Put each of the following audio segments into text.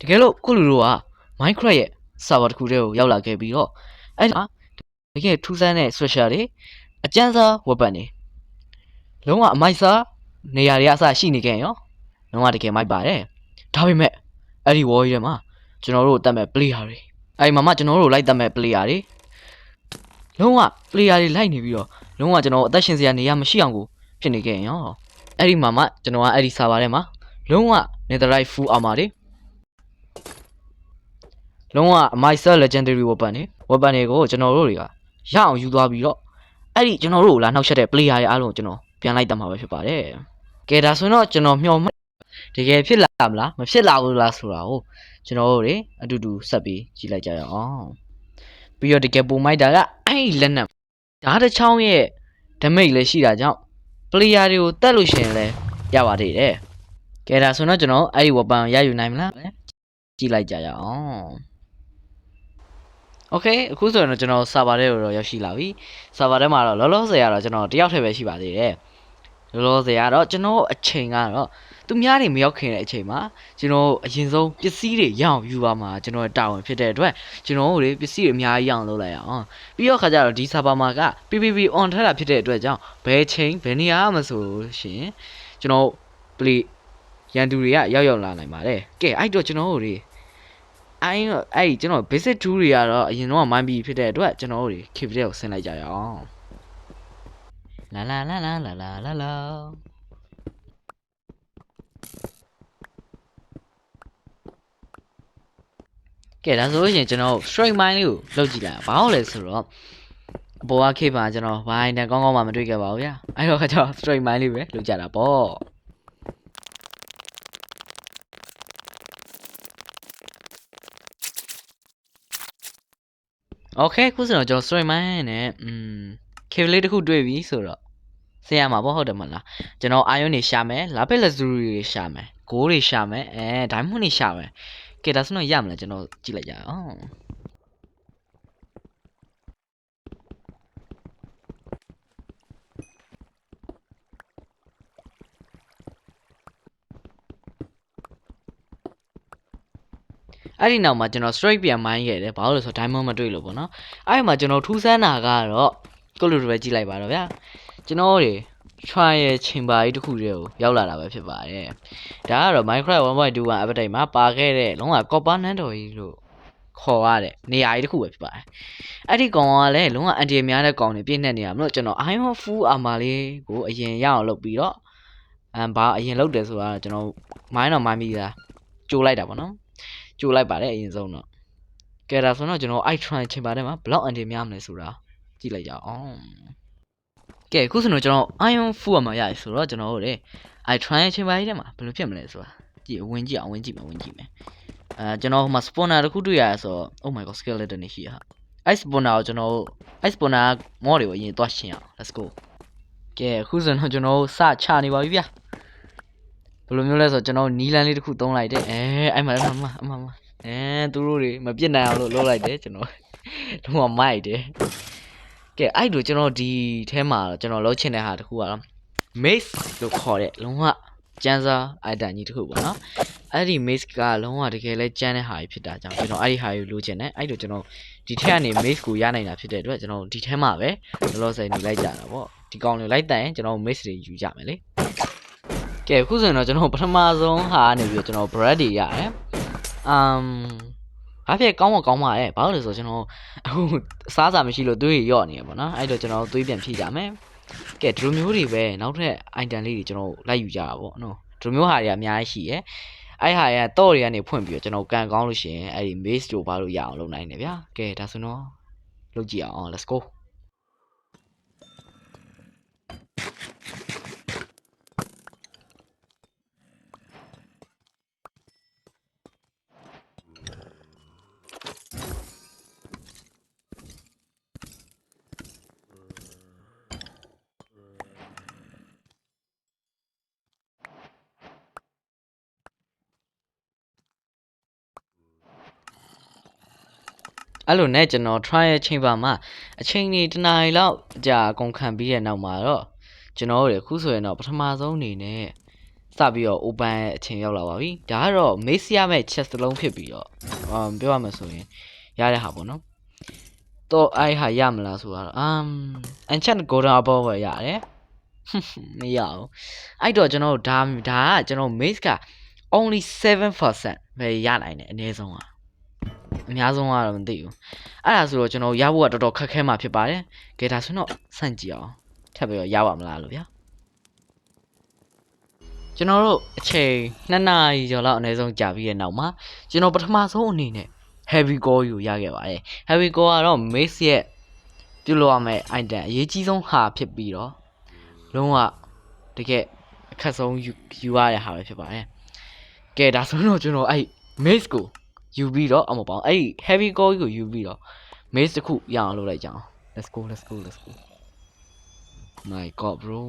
တကယ်လို့ကိုလူတို့က Minecraft ရဲ့ server တစ်ခုတည်းကိုရောက်လာခဲ့ပြီးတော့အဲ့ဒါတကယ်ထူးဆန်းတဲ့ special တွေအကျန်းစား weapon တွေလုံးဝအမိုက်စားနေရာတွေအစရှိနေခဲ့ရောလုံးဝတကယ်မိုက်ပါတယ်ဒါပေမဲ့အဲ့ဒီ war ထဲမှာကျွန်တော်တို့တတ်မဲ့ player တွေအဲ့ဒီမှာမှကျွန်တော်တို့လိုက်တတ်မဲ့ player တွေလုံးဝ player တွေလိုက်နေပြီးတော့လုံးဝကျွန်တော်အသက်ရှင်စရာနေရာမရှိအောင်ကိုဖြစ်နေခဲ့ရောအဲ့ဒီမှာမှကျွန်တော်ကအဲ့ဒီ server ထဲမှာလုံးဝ netherite full armor တွေ လုံးဝ Mycel Legendary Weapon တွေ Weapon တွေကိုကျွန်တော်တို့တွေကရအောင်ယူသွားပြီးတော့အဲ့ဒီကျွန်တော်တို့ကိုလာနှောက်ချက်တဲ့ player တွေအားလုံးကိုကျွန်တော်ပြန်လိုက်တတ်မှာပဲဖြစ်ပါတယ်။ကဲဒါဆိုရင်တော့ကျွန်တော်မျှော်မှန်းတကယ်ဖြစ်လာမလားမဖြစ်လာဘူးလားဆိုတာကိုကျွန်တော်တို့တွေအတူတူဆက်ပြီးကြည့်လိုက်ကြရအောင်။ပြီးတော့တကယ်ပုံမိုက်တာကအဲ့ဒီလက်နက်ဓာတ်တစ်ချောင်းရဲ့ damage လည်းရှိတာကြောင့် player တွေကိုတတ်လို့ရှိရင်လည်းရပါသေးတယ်။ကဲဒါဆိုရင်တော့ကျွန်တော်အဲ့ဒီ weapon ကိုရယူနိုင်မလားကြည့်လိုက်ကြရအောင်။ Okay အခုဆိုရင်တော့ကျွန်တော် server ထဲကိုတော့ရောက်ရှိလာပြီ server ထဲမှာတော့လောလောဆယ်ကတော့ကျွန်တော်တယောက်တည်းပဲရှိပါသေးတယ်လောလောဆယ်ကတော့ကျွန်တော်အချိန်ကတော့သူများတွေမရောက်ခင်တဲ့အချိန်မှာကျွန်တော်အရင်ဆုံးပစ္စည်းတွေရအောင်ယူပါမှာကျွန်တော်တာဝန်ဖြစ်တဲ့အတွက်ကျွန်တော်တို့တွေပစ္စည်းတွေအများကြီးရအောင်လုပ်လိုက်အောင်ပြီးတော့ခါကျတော့ဒီ server မှာက PPP on ထားတာဖြစ်တဲ့အတွက်ကြောင့်ဘယ်ချိန်ဘယ်နေရာမှဆိုလို့ရှိရင်ကျွန်တော် play ရန်သူတွေကရောက်ရောက်လာနိုင်ပါတယ်ကဲအဲ့တော့ကျွန်တော်တို့တွေ အဲ့တော့အဲ့ဒီကျွန်တော် basic tool တွေကတော့အရင်တော့မိုင်းပြီးဖြစ်တဲ့အတွက်ကျွန်တော်တို့တွေ keep တဲ့ကိုဆင်းလိုက်ကြရအောင်လာလာလာလာလာလာလာလာကဲဒါဆိုလို့ရှိရင်ကျွန်တော် straight mine လေးကိုလုပ်ကြည့်လိုက်အောင်ဘာလို့လဲဆိုတော့အပေါ်ကခေတ်မှာကျွန်တော်ဘိုင်းနဲ့ကောင်းကောင်းမှမတွေ့ခဲ့ပါဘူးဗျာအဲ့တော့ကျွန်တော် straight mine လေးပဲလုပ်ကြတာပေါ့ โอเคခုဆိုတော့ကျွန်တော် story mine နဲ့อืม cave လေးတစ်ခုတွေ့ပြီဆိုတော့ဆင်ရမှာပေါ့ဟုတ်တယ်မလားကျွန်တော် iron တွေရှာမယ် lapis lazuli တွေရှာမယ် gold တွေရှာမယ်အဲ diamond တွေရှာမယ်ကဲဒါဆိုတော့ရမလားကျွန်တော်ကြည့်လိုက်ကြအောင် အဲ့ဒီနောက်မှာကျွန်တော် straight ပြန် mine ခဲ့တယ်ဘာလို့လဲဆိုတော့ diamond မတွေ့လို့ပေါ့နော်အဲ့ဒီမှာကျွန်တော်ထူးဆန်းတာကတော့ကိုလိုလိုပဲကြည့်လိုက်ပါတော့ဗျာကျွန်တော်တွေ try ရဲ့ chamber ကြီးတစ်ခုတည်းကိုရောက်လာတာပဲဖြစ်ပါတယ်ဒါကတော့ minecraft 1.21 update မှာပါခဲ့တဲ့လုံးဝ copper နန်းတော်ကြီးလို့ခေါ်ရတဲ့နေရာကြီးတစ်ခုပဲဖြစ်ပါတယ်အဲ့ဒီကောင်ကလည်းလုံးဝအန်တီများတဲ့ကောင်တွေပြည့်နေနေရမလို့ကျွန်တော် iron full armor လေးကိုအရင်ရအောင်လုပ်ပြီးတော့အမ်ဘာအရင်လုပ်တယ်ဆိုတာကျွန်တော် mine တော့ mine ပြီးသားကြိုးလိုက်တာပေါ့နော် ကြိုးလိုက်ပါတယ်အရင်ဆုံးတော့ကဲဒါဆိုတော့ကျွန်တော် i try ချိန်ပါတယ်မှာ block anti များမလဲဆိုတာကြည့်လိုက်ကြအောင်ကဲအခုဆိုတော့ကျွန်တော် iron full armor ရပြီဆိုတော့ကျွန်တော်တို့လေ i try ချိန်ပါရေးထဲမှာဘယ်လိုဖြစ်မလဲဆိုတာကြည့်ဝင်ကြည့်အောင်ဝင်ကြည့်မယ်ဝင်ကြည့်မယ်အဲကျွန်တော်ဟိုမှာ spawner တစ်ခုတွေ့ရဆိုတော့ oh my god skeleton နေရှိရဟာအဲ့ spawner ကိုကျွန်တော်အဲ့ spawner mod တွေကိုအရင်သွားရှင်းအောင် let's go ကဲအခုဆိုတော့ကျွန်တော်စချနေပါပြီဗျာ ဘယ်လိုမျိုးလဲဆိုတော့ကျွန်တော်နီလန်လေးတစ်ခုသုံးလိုက်တယ်အဲအဲ့မှာအမအမအမအဲသူတို့တွေမပြစ်နိုင်အောင်လို့လုပ်လိုက်တယ်ကျွန်တော်လုံးဝမိုက်တယ်ကဲအဲ့တို့ကျွန်တော်ဒီထဲမှာကျွန်တော်လုပ်ချင်တဲ့ဟာတစ်ခုကတော့ maze လို့ခေါ်တဲ့လုံးဝကျန်းစာ item ကြီးတစ်ခုပေါ့နော်အဲ့ဒီ maze ကလုံးဝတကယ်လဲကျန်းတဲ့ဟာကြီးဖြစ်တာကြောင့်ကျွန်တော်အဲ့ဒီဟာကိုလိုချင်တယ်အဲ့တို့ကျွန်တော်ဒီထဲကနေ maze ကိုရနိုင်တာဖြစ်တဲ့အတွက်ကျွန်တော်ဒီထဲမှာပဲလောလောဆယ်နေလိုက်ကြတာပေါ့ဒီကောင်လေးလိုက်တန်ရင်ကျွန်တော် maze တွေယူကြမယ်လေ ကဲအခုဆိုရင်တော့ကျွန်တော်ပထမဆုံးဟာကနေပြီးတော့ကျွန်တော် bread တွေရတယ်အမ်ဘာဖြစ်ကောင်းမကောင်းပါရဲ့ဘာလို့လဲဆိုတော့ကျွန်တော်အခုအစားအစာမရှိလို့သွေးရရော့နေရပေါ့နော်အဲ့တော့ကျွန်တော်သွေးပြန်ဖြည့်ကြမယ်ကဲဒီလိုမျိုးတွေပဲနောက်ထပ် item လေးတွေကျွန်တော်လိုက်ယူကြတာပေါ့နော်ဒီလိုမျိုးဟာတွေအများကြီးရှိရယ်အဲ့ဟာရတော့တွေကနေဖွင့်ပြီးတော့ကျွန်တော်ကန်ကောင်းလို့ရှိရင်အဲ့ဒီ maze တို့ဘာလို့ရအောင်လုပ်နိုင်တယ်ဗျာကဲဒါဆိုတော့လုပ်ကြည့်အောင် let's go အဲ့လိုနဲ့ကျွန်တော် trial chamber မှာအချိန်ကြီးတစ်နာရီလောက်ကြာအကုန်ခံပြီးတဲ့နောက်မှာတော့ကျွန်တော်တို့အခုဆိုရင်တော့ပထမဆုံးအနေနဲ့စပြီးတော့ open ရဲ့အချိန်ရောက်လာပါပြီဒါကတော့ mix ရမယ့် chest တစ်လုံးဖြစ်ပြီးတော့အမ်ပြောရမှာဆိုရင်ရတဲ့ဟာပေါ့နော်တော့အဲ့ဟာရမလားဆိုတော့အမ် enchant golden apple ပဲရတယ်မရအောင်အဲ့တော့ကျွန်တော်တို့ဒါဒါကကျွန်တော် mix က only 7%ပဲရနိုင်တယ်အနည်းဆုံးက အများဆုံးကတော့မသိဘူးအဲ့ဒါဆိုတော့ကျွန်တော်ရဖို့ကတော်တော်ခက်ခဲမှာဖြစ်ပါတယ်ကဲဒါဆိုတော့စန့်ကြည့်အောင်ထပ်ပြီးတော့ရပါမလားလို့ဗျာကျွန်တော်တို့အချိန်2နာရီကျော်လောက်အနည်းဆုံးကြာပြီးတဲ့နောက်မှာကျွန်တော်ပထမဆုံးအနေနဲ့ heavy core ယူရခဲ့ပါတယ် heavy core ကတော့ mix ရဲ့ပြုလုပ်ရမယ့် item အရေးကြီးဆုံးဟာဖြစ်ပြီးတော့လုံးဝတကယ်အခက်ဆုံးယူယူရတဲ့ဟာပဲဖြစ်ပါတယ်ကဲဒါဆိုတော့ကျွန်တော်အဲ့ mix ကို ယူပြီးတော့အမပေါ့အဲ့ heavy core ကိုယူပြီးတော့ mix တစ်ခုရအောင်လုပ်လိုက်ကြအောင် let's go let's go let's go my god bro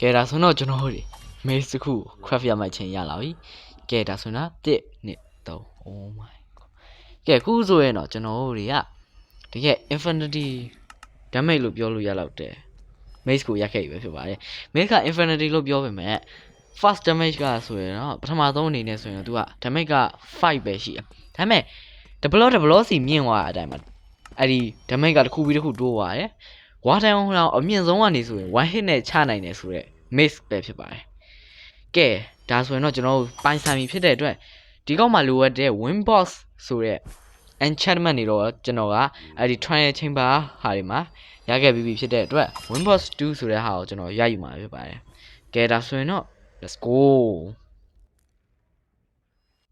ကဲဒါဆိုတော့ကျွန်တော်တို့ maze တစ်ခု craft ရမှချင်းရလာပြီကဲဒါဆိုတော့1 2 3 oh my god ကဲခုဆိုရင်တော့ကျွန်တော်တို့တွေကတကယ် infinity damage လို့ပြောလို့ရတော့တယ် maze ကိုရခဲ့ပြီပဲဖြစ်ပါတယ် maze က infinity လို့ပြောပေမဲ့ first damage ကဆိုရင်တော့ပထမဆုံးအနေနဲ့ဆိုရင်တော့ तू က damage က5ပဲရှိတယ်ဒါပေမဲ့ double double စီမြင့်သွားတဲ့အတိုင်းမှာအဲ့ဒီ damage ကတစ်ခုပြီးတစ်ခုတိုးသွားတယ်ဝါတိုင်အောင်အမြင့်ဆုံးကနေဆိုရင်1 hit နဲ့ချနိုင်တယ်ဆိုတော့ miss ပဲဖြစ်ပါတယ်ကဲဒါဆိုရင်တော့ကျွန်တော်တို့ပိုင်ဆိုင်ပြီဖြစ်တဲ့အတွက်ဒီကောက်မှာလိုအပ်တဲ့ win box ဆိုတဲ့ enchantment တွေတော့ကျွန်တော်ကအဲ့ဒီ trial chamber ဟာတွေမှာရခဲ့ပြီးပြီဖြစ်တဲ့အတွက် win box 2ဆိုတဲ့ဟာကိုကျွန်တော်ရယူမှာဖြစ်ပါတယ်ကဲဒါဆိုရင်တော့ let's go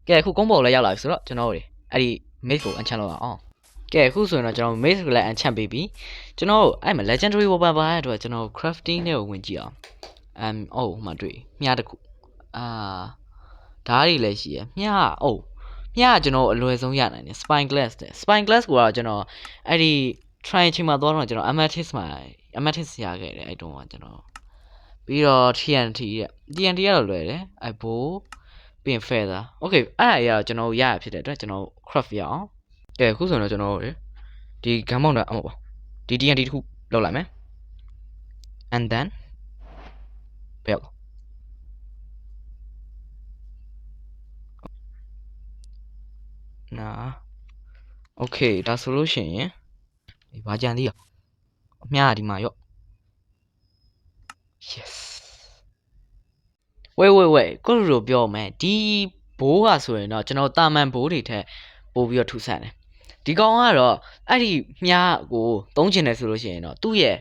ကဲအခုကုန်းပေါ်လည်းရောက်လာပြီဆိုတော့ကျွန်တော်တို့အဲ့ဒီ miss ကို enchant လုပ်အောင်ကဲအခုဆိုရင်တော့ကျွန်တော် miss ကိုလည်း enchant ပေးပြီကျွန်တော်တို့အဲ့မှာ legendary weapon ပါတဲ့အတွက်ကျွန်တော် crafting နဲ့ကိုဝင်ကြည့်အောင်အမ်အိုးမှတွေ့မြားတစ်ခုအာဓာတ်တွေလည်းရှိရမြားအိုးမြားကကျွန်တော်အလွယ်ဆုံးရနိုင်တယ် spine glass တဲ့ spine glass ကိုတော့ကျွန်တော်အဲ့ဒီ try ချိန်မှာသွားတော့ကျွန်တော် amethyst မှာ amethyst ရခဲ့တယ်အဲ့တုန်းကကျွန်တော် ပြီးတော့ TNT ရဲ့ TNT ကတော့လွယ်တယ်အဘိုးပင် feather okay အဲ့အရာကျွန်တော်ရရဖြစ်တဲ့အတွက်ကျွန်တော် craft ရအောင်ကဲအခုဆိုတော့ကျွန်တော်ဒီ gun mount အမဟုတ်ပါဒီ TNT တခုလောက်လိုက်မယ် and then ဘယ်နာโอเคဒါဆိုလို့ရှိရင်ဘာကြံသေးရအမြားဒီမှာရော့ yes ဝေးဝေးဝေးကိုလိုလိုပြောမယ်ဒီဘိုးကဆိုရင်တော့ကျွန်တော်တာမန်ဘိုးတွေထက်ပို့ပြီးတော့ထူဆန်းတယ်ဒီကောင်ကတော့အဲ့ဒီမြားကိုသုံးချင်တယ်ဆိုလို့ရှိရင်တော့သူ့ရဲ့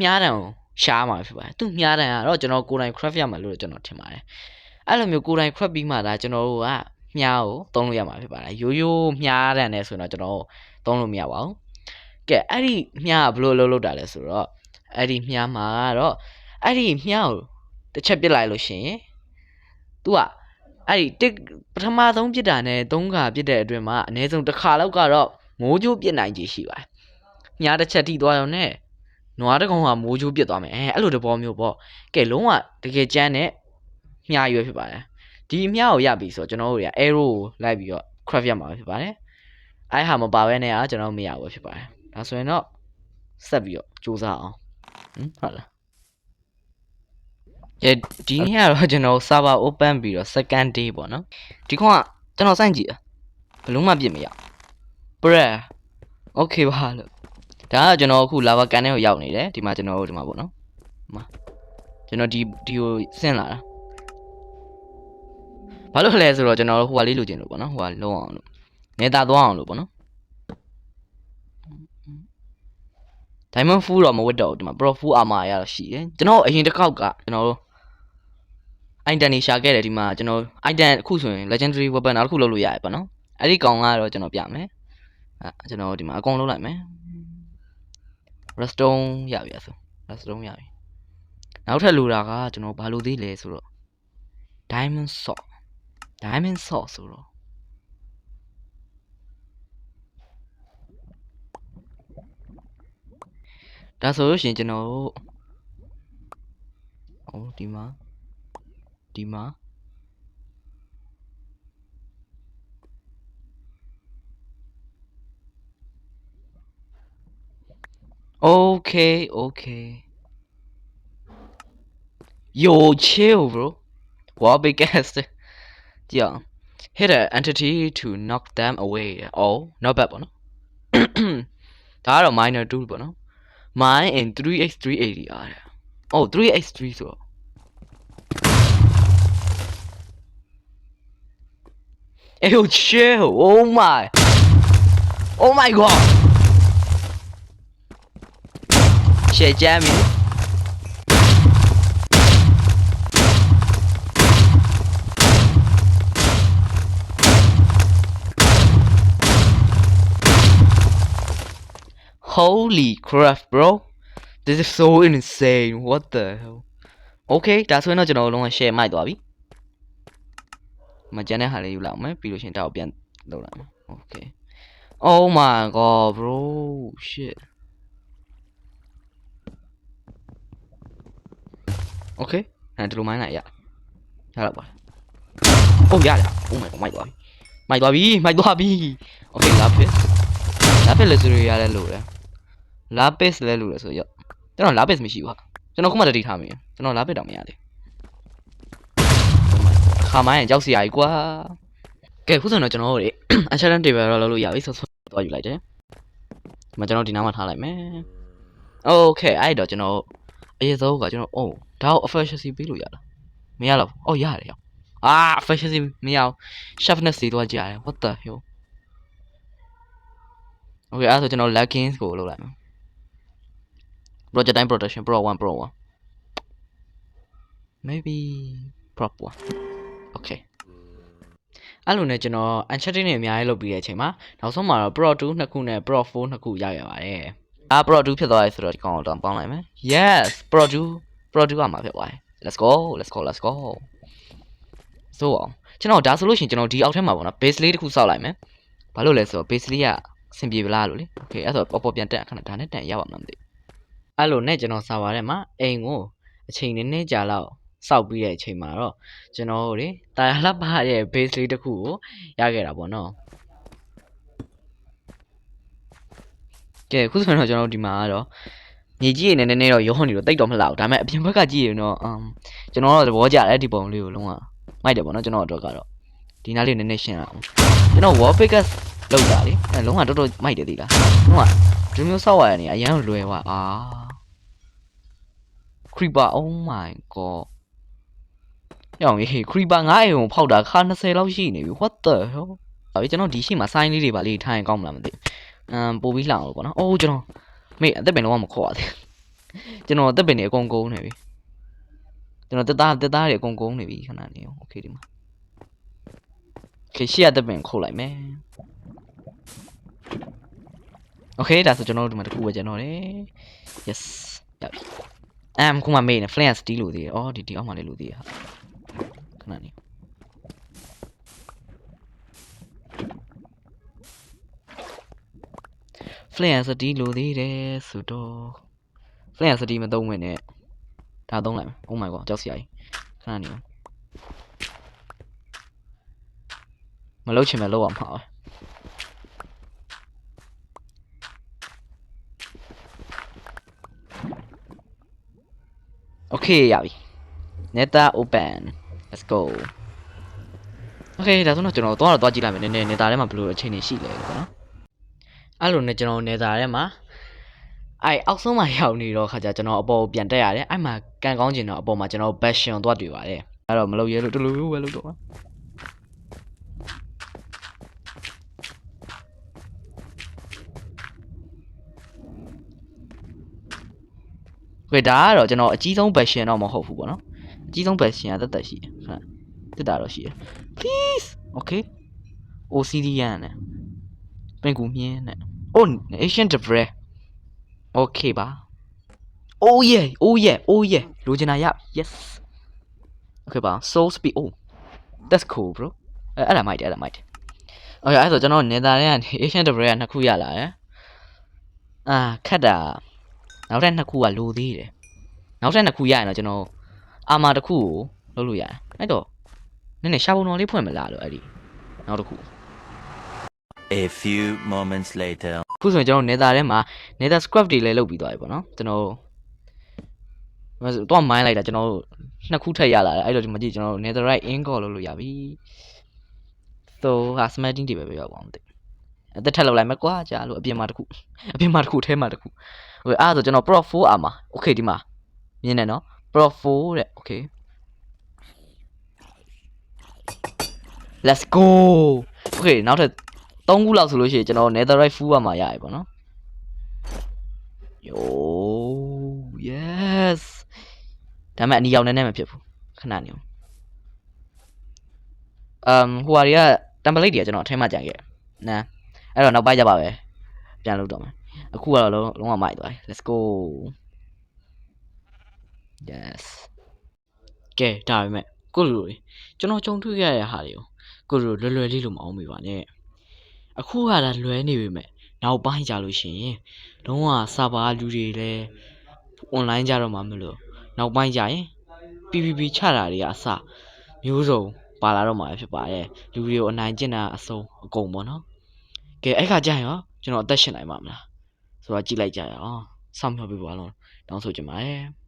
မြားတံကိုရှားမှာဖြစ်ပါတယ်သူမြားတန်ကတော့ကျွန်တော်ကိုယ်တိုင် craft ရမှာလို့ကျွန်တော်ထင်ပါတယ်အဲ့လိုမျိုးကိုယ်တိုင် craft ပြီးမှဒါကျွန်တော်တို့ကမြားကိုသုံးလို့ရမှာဖြစ်ပါတယ်ရိုးရိုးမြားတန်နဲ့ဆိုရင်တော့ကျွန်တော်သုံးလို့မရပါဘူးကဲအဲ့ဒီမြားကဘယ်လိုလုပ်လုပ်တာလဲဆိုတော့အဲ့ဒီမြားမှာကတော့ အဲ့ဒီမြားကိုတစ်ချက်ပစ်လိုက်လို့ရှိရင် तू ကအဲ့ဒီတစ်ပထမဆုံးပစ်တာနဲ့သုံးခါပစ်တဲ့အတွင်းမှာအနည်းဆုံးတစ်ခါလောက်ကတော့မိုးကြိုးပစ်နိုင်ကြီးရှိပါတယ်မြားတစ်ချက်ထိသွားရုံနဲ့နွားတကောင်ကမိုးချိုးပစ်သွားမယ်အဲအဲ့လိုတဘောမျိုးပေါ့ကဲလုံးဝတကယ်ကြမ်းတဲ့မြားရွယ်ဖြစ်ပါတယ်ဒီမြားကိုရပြီဆိုတော့ကျွန်တော်တို့တွေက arrow ကိုလိုက်ပြီးတော့ craft ရမှာဖြစ်ပါတယ်အဲ့ဟာမပါဘဲနဲ့อ่ะကျွန်တော်မရဘူးဖြစ်ပါတယ်ဒါဆိုရင်တော့ဆက်ပြီးတော့စူးစမ်းအောင်ဟင်ဟုတ်လား အဲဒီနေ့ကတော့ကျွန်တော် server open ပြီးတော့ second day ပေါ့နော်ဒီခေါက်ကကျွန်တော်စိုက်ကြည့်ဘယ်လုံးမှပြစ်မရ bruh okay ပါလို့ဒါကကျွန်တော်အခု lava can ထဲကိုရောက်နေတယ်ဒီမှာကျွန်တော်တို့ဒီမှာပေါ့နော်ဒီမှာကျွန်တော်ဒီဒီကိုဆင်းလာတာဘာလို့လဲဆိုတော့ကျွန်တော်တို့ဟိုဟာလေးလိုချင်လို့ပေါ့နော်ဟိုဟာလုံးအောင်လို့နေတာသွားအောင်လို့ပေါ့နော် diamond full တော့မဝတ်တော့ဘူးဒီမှာ pro full armor ရတော့ရှိတယ်ကျွန်တော်အရင်တစ်ခေါက်ကကျွန်တော်တို့ item နေရှာခဲ့တယ်ဒီမှာကျွန်တော် item အခုဆိုရင် legendary weapon နောက်တစ်ခုလုပ်လို့ရတယ်ပေါ့နော်အဲ့ဒီကောင်ကတော့ကျွန်တော်ပြမယ်အဲကျွန်တော်ဒီမှာအကုန်လုံးလိုက်မယ် redstone ရပြီဆို redstone ရပြီနောက်ထပ်လိုတာကကျွန်တော်ဘာလို့သေးလဲဆိုတော့ diamond saw diamond saw ဆိုတော့ဒါဆိုလို့ရှိရင်ကျွန်တော်တို့ဟိုဒီမှာ ဒီမှာ Okay okay yo chill bro wall big ass ကြည့်အောင် hit an entity to knock them away oh not bad ပေါ့နော်ဒါကတော့ minor 2ပေါ့နော် mine in 3x380 အားတဲ့ oh 3x3 ဆို တော့ Ew, chill. Oh my. Oh my god. Shit, Jamie. Holy crap, bro. This is so insane. What the hell? Okay ဒါဆိုရင်တော့ကျွန်တော်တို့လုံးဝ share မိုက်သွားပြီ မကျန်တဲ့ဟာလေးယူလိုက်အောင်မယ်ပြီးလို့ရှရင်ဒါကိုပြန်လုပ်လိုက်မယ် okay oh my god bro shit okay အဲဒီလိုမိုင်းလိုက်ရရတော့ပါ oh ရတယ် oh my god မိုက်သွားပြီမိုက်သွားပြီမိုက်သွားပြီ okay lapis lapis လည်းဆိုရရတယ်လို့လေ lapis လည်းလို့လေဆိုရောကျွန်တော် lapis မရှိဘူးဟာကျွန်တော်ခုမှတတိထားမိတယ်ကျွန်တော် lapis တော့မရသေး ခါမိုင်းရင်ကြောက်စရာကြီးကွာကဲခုဆိုတော့ကျွန်တော်တို့တွေ Enchanted Table တော့လုပ်လို့ရပြီဆိုဆိုတော့ယူလိုက်တယ်ဒီမှာကျွန်တော်ဒီနားမှာထားလိုက်မယ် Okay အဲ့တော့ကျွန်တော်အရေးဆုံးကကျွန်တော်အိုးဒါကို efficiency ပေးလို့ရလားမရတော့ဘူးအော်ရတယ်ရောအာ efficiency မရအောင် sharpness တွေတော့ကြာတယ် what the hell Okay အဲ့ဒါဆိုကျွန်တော် leggings ကိုလုပ်လိုက်မယ် project time protection pro 1 pro 1 maybe prop 1 okay အဲ့လိုနဲ့ကျွန်တော် uncharted နဲ့အများကြီးလုပ်ပြီးတဲ့အချိန်မှာနောက်ဆုံးမှာတော့ pro 2နှစ်ခုနဲ့ pro 4နှစ်ခုရခဲ့ပါတယ်အာ pro 2ဖြစ်သွားပြီဆိုတော့ဒီကောင်ကိုတော့ပေါင်းလိုက်မယ် yes pro 2 pro 2ကမှာဖြစ်သွားတယ် let's go let's go let's go ဆိုအောင်ကျွန်တော်ဒါဆိုလို့ရှိရင်ကျွန်တော်ဒီအောက်ထဲမှာပေါ့နော် base လေးတစ်ခုစောက်လိုက်မယ်ဘာလို့လဲဆိုတော့ base လေးကအဆင်ပြေပလားလို့လေ okay အဲ့ဆိုတော့ပေါ်ပေါ်ပြန်တက်ခဏဒါနဲ့တန်ရပါမလားမသိဘူးအဲ့လိုနဲ့ကျွန်တော်စာပါထဲမှာအိမ်ကိုအချိန်နည်းနည်းကြာလောက် စောက်ပြီးတဲ့အချိန်မှာတော့ကျွန်တော်တို့လေတာယာလှပရဲ့ base လေးတစ်ခုကိုရခဲ့တာပေါ့နော်ကဲခုဆိုရင်တော့ကျွန်တော်တို့ဒီမှာကတော့မြေကြီးရည်နည်းနည်းတော့ရောနေတော့တိတ်တော့မလှဘူးဒါပေမဲ့အပြင်ဘက်ကကြည့်ရင်တော့အမ်ကျွန်တော်တော့သဘောကျတယ်ဒီပုံလေးကိုလုံးဝမိုက်တယ်ပေါ့နော်ကျွန်တော်တို့ကတော့ဒီနားလေးနည်းနည်းရှင်းအောင်ကျွန်တော် wall pickers လောက်တာလေအဲလုံးဝတော်တော်မိုက်တယ်ဒီလားလုံးဝဒီမျိုးဆောက်ရတဲ့နေအရန်လွယ်သွားအာ creeper oh my god ညောင်ရေး creeper ငါ့အိမ်ကိုဖောက်တာခါ20လောက်ရှိနေပြီ what the hell ဒါပေကျွန်တော်ဒီရှိမှာ sign လေးတွေပါလေးထားရင်ကောင်းမလားမသိဘူးအမ်ပို့ပြီးလှအောင်လို့ပေါ့နော်အိုးကျွန်တော်မေအသက်ပင်တော့မခေါ်ရသေးဘူးကျွန်တော်အသက်ပင်တွေအကုန်ကုန်နေပြီကျွန်တော်တက်သားတက်သားတွေအကုန်ကုန်နေပြီခဏနေအောင် okay ဒီမှာ okay ရှေ့အသက်ပင်ခုတ်လိုက်မယ် okay ဒါဆိုကျွန်တော်တို့ဒီမှာတစ်ခုပဲကျွန်တော်တယ် yes ရပြီအမ်ခုမှမေးနေ flash တီးလို့သေးတယ်အော်ဒီဒီအောက်မှာလေးလို့သေးရဟာ ခဏနေ flash တီးလို့သေးတယ်ဆိုတော့ flash တီးမသုံးဝင်နဲ့ဒါသုံးလိုက်မယ် oh my god ကြောက်စရာကြီးခဏနေအောင်မလုပ်ချင်မဲ့လုပ်အောင်မှာပဲ Okay ရပြီ Neta open let's go Okay ဒါဆိုတော့ကျွန်တော်တော့တော့ကြည့်လိုက်မယ်နည်းနည်း Neta ထဲမှာဘယ်လိုအခြေအနေရှိလဲလို့ပေါ့နော်အဲ့လိုနဲ့ကျွန်တော် Neta ထဲမှာအဲ့အောက်ဆုံးမှာရောက်နေတော့ခါကျကျွန်တော်အပေါ်ကိုပြန်တက်ရတယ်အဲ့မှာကန်ကောင်းကျင်တော့အပေါ်မှာကျွန်တော် passion သွားတွေ့ပါတယ်အဲ့တော့မလုပ်ရဲလို့တလူပဲလုပ်တော့ပါခွေဒါကတော့ကျွန်တော်အကြီးဆုံး passion တော့မဟုတ်ဘူးပေါ့နော် အကြီးဆုံး passion ကတက်တက်ရှိတယ်ခဏတက်တာတော့ရှိတယ် please okay OCD ရန်နဲ့ပင်ကူမြင်းနဲ့ oh Asian Debray okay ပါ oh yeah oh yeah oh yeah လိုချင်တာရ yes okay ပါ soul speed oh that's cool bro အဲ့အဲ့ဒါမိုက်တယ်အဲ့ဒါမိုက်တယ် okay အဲ့ဆိုကျွန်တော်နေတာထဲကနေ Asian Debray ကနှစ်ခုရလာတယ်အာခက်တာနောက်ထပ်နှစ်ခုကလိုသေးတယ်နောက်ထပ်နှစ်ခုရရင်တော့ကျွန်တော် အာမာတစ်ခုကိုလုပ်လို့ရတယ်အဲ့တော့နည်းနည်းရှာပုံတော်လေးဖွင့်မလားလို့အဲ့ဒီနောက်တစ်ခု A few moments later ခုဆိုရင်ကျွန်တော် Nether ထဲမှာ Nether scrap တွေလည်းလုပ်ပြီးသွားပြီပေါ့နော်ကျွန်တော်တော့မိုင်းလိုက်တာကျွန်တော်နှစ်ခုထက်ရလာတယ်အဲ့တော့ဒီမှာကြည့်ကျွန်တော် Netherite ingot လုပ်လို့ရပြီ so ဟာ smelting တွေပဲပြောပါအောင်တိအသက်ထက်လောက်လိုက်မကွာကြာလို့အပြင်မှာတစ်ခုအပြင်မှာတစ်ခုအထဲမှာတစ်ခုဟိုအဲ့ဒါဆိုကျွန်တော် pro 4 armor okay ဒီမှာမြင်တယ်နော် pro 4တဲ့ okay let's go okay နောက်ထပ်3ခုလောက်ဆိုလို့ရှိရင်ကျွန်တော် netherite full armor ရပြီပေါ့နော် yo yes ဒါပေမဲ့အနီရောင်နဲ့နဲ့မဖြစ်ဘူးခဏနေအောင် um ဟိုဟာတွေက template တွေကကျွန်တော်အထဲမှာကြံခဲ့တယ်နာအဲ့တော့နောက်ပိုင်းကြပါပဲပြန်လုပ်တော့မယ်အခုကတော့လုံးလုံးဝမိုက်သွားပြီ let's go yes ကဲဒါပေမဲ့ကိုလူတွေကျွန်တော်ကြုံတွေ့ခဲ့ရတဲ့ဟာတွေကိုကိုလူလွယ်လွယ်လေးလို့မအောင်မိပါနဲ့အခုကဒါလွယ်နေပြီမဲ့နောက်ပိုင်းကြလို့ရှိရင်လုံးဝစာပါလူတွေလည်း online ကြတော့မှမလို့နောက်ပိုင်းကြရင် PPP ချတာတွေကအစမျိုးစုံပါလာတော့မှာပဲဖြစ်ပါတယ်လူတွေကိုအနိုင်ကျင့်တာအဆုံးအကုန်ပေါ့နော်ကဲအဲ့ခါကျရင်ရောကျွန်တော်အသက်ရှင်နိုင်ပါမလားဆိုတော့ကြည့်လိုက်ကြရအောင်စောင့်မျှော်ပေးပါလို့တောင်းဆိုချင်ပါတယ်